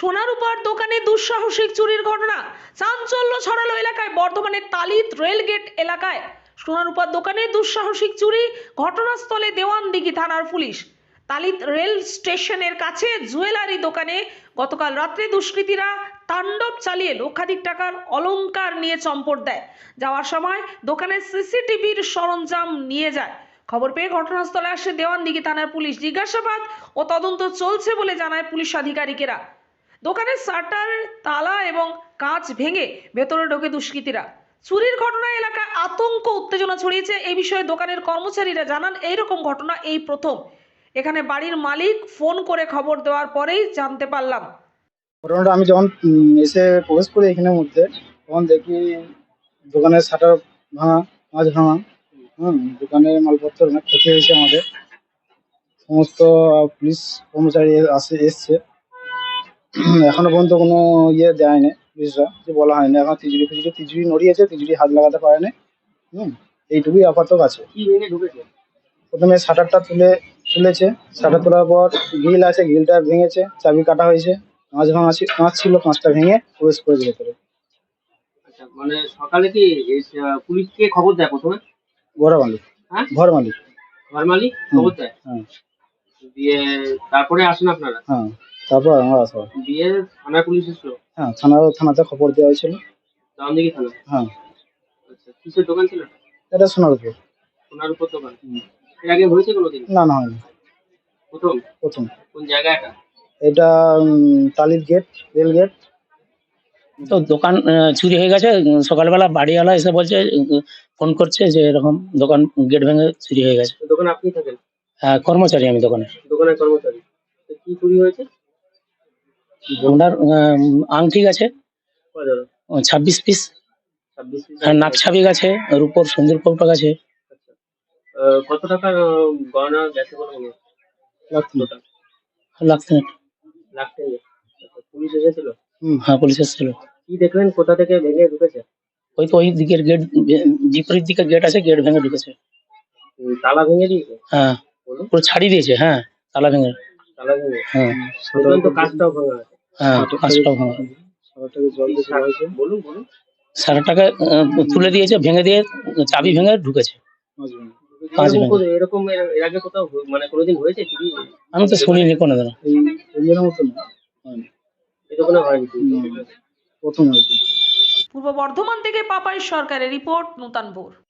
সোনার উপর দোকানে দুঃসাহসিক চুরির ঘটনা। চাঞ্চল্য ছড়ালো এলাকায় বর্ধমানের তালিত রেলগেট এলাকায়। সোনার উপর দোকানে দুঃসাহসিক চুরি, ঘটনাস্থলে দেওয়ানদিঘি থানার পুলিশ। তালিত রেল স্টেশনের কাছে জুয়েলারি দোকানে গতকাল রাত্রে দুষ্কৃতীরা তাণ্ডব চালিয়ে লক্ষাধিক টাকার অলংকার নিয়ে চম্পট দেয়। যাওয়ার সময় দোকানের সিসিটিভির সরঞ্জাম নিয়ে যায়। খবর পেয়ে ঘটনাস্থলে আসে দেওয়ানদিঘি থানার পুলিশ। জিজ্ঞাসাবাদ ও তদন্ত চলছে বলে জানায় পুলিশ আধিকারিকেরা। দোকানের শাটার, তালা এবং কাঁচ ভেঙে ভেতরে ঢোকে দুষ্কৃতীরা। চুরির ঘটনায় এলাকায় আতঙ্ক, উত্তেজনা ছড়িয়েছে। এই বিষয়ে দোকানের কর্মচারীরা জানান, এইরকম ঘটনা এই প্রথম। এখানে বাড়ির মালিক ফোন করে খবর দেওয়ার পরেই জানতে পারলাম। ঘটনাটা আমি যখন এসে প্রবেশ করি এখানের মধ্যে, তখন দেখি দোকানের শাটার ভাঙা মাছ ভাঙা, হুম, দোকানের মালপত্র অনেক ক্ষতি হয়েছে আমাদের। সমস্ত পুলিশ কর্মচারী আসে এসছে। এখনও পর্যন্ত কোনো ইয়ে দেয়নি পুলিশরা যে বলা হয়নি। এখন তিজুরি ফিজুরি তিজুরি নড়িয়েছে তিজুরি হাত লাগাতে পারেনি। হুম এইটুকুই আপাতত আছে। প্রথমে শাটারটা তুলে তুলেছে শাটার তোলার পর গ্রিল আছে গ্রিলটা ভেঙেছে চাবি কাটা হয়েছে কাঁচ ভাঙা কাঁচ ছিল কাঁচটা ভেঙে প্রবেশ করেছে ভেতরে। আচ্ছা মানে সকালে কি পুলিশকে খবর দেয় প্রথমে? ঘর মালিক। হ্যাঁ? ঘর মালিক। ঘর মালিক? খবর দেয়? হ্যাঁ। দিয়ে তারপরে আসেন আপনারা? হ্যাঁ। তারপর আমরা আসা হয়। দিয়ে থানা পুলিশ এসলো হ্যাঁ থানা থানাতে খবর দেওয়া হয়েছিল। দামদিঘি থানা? হ্যাঁ। আচ্ছা কিসের দোকান ছিল? এটা? এটা শোনার উপর। সোনার উপর দোকান। এর আগে হয়েছে কোনোদিন? না না হয়নি। প্রথম? প্রথম। কোন জায়গা এটা? এটা উম, টালির গেট রেল গেট। তো দোকান আহ, চুরি হয়ে গেছে। উম, সকালবেলা বাড়িওয়ালা এসে বলছে উম, ফোন করছে যে এরকম দোকান গেট ভেঙে চুরি হয়ে গেছে। দোকানে আপনি থাকেন? আহ, কর্মচারী আমি দোকানে দোকানের কর্মচারী। তো কি চুরি হয়েছে? ওনার আংটি গেছে কজন ছাব্বিশ পিস আর নাক ছাবি গেছে ওর উপর সুন্দর কৌটা গেছে আচ্ছা। আহ, কত আহ, গয়না গেছে বলে মনে না। লাগছে। না। লাখ টাকা আচ্ছা, পুলিশ এসেছিল? হুম। হ্যাঁ পুলিশ এসেছিল। কি দেখলেন? কোথা থেকে ভেঙে ঢুকেছে? ওই তো ওই দিকের গেট বিপরীত দিকের গেট আছে গেট ভেঙে ঢুকেছে। তালা ভেঙে দিয়েছে? হ্যাঁ। পুরো ছাড়িয়ে দিয়েছে হ্যাঁ তালা ভেঙে। তালা ভেঙে হ্যাঁ। তো কাজটাও ভাঙা হ্যাঁ সারাটাকে আহ, তুলে দিয়েছে ভেঙে দিয়ে চাবি ভেঙে ঢুকেছে। কাজ করে- এরকম এর এর আগে কোথাও মানে কোনোদিন হয়েছে চুরি আমি তো শুনিনি কোনোদিন এই এই মতো না। হয়নি। এই দোকানে হয়নি। চুরি। না, প্রথম হয়েছে। পূর্ব বর্ধমান থেকে পাপাই সরকারের রিপোর্ট নূতনপুর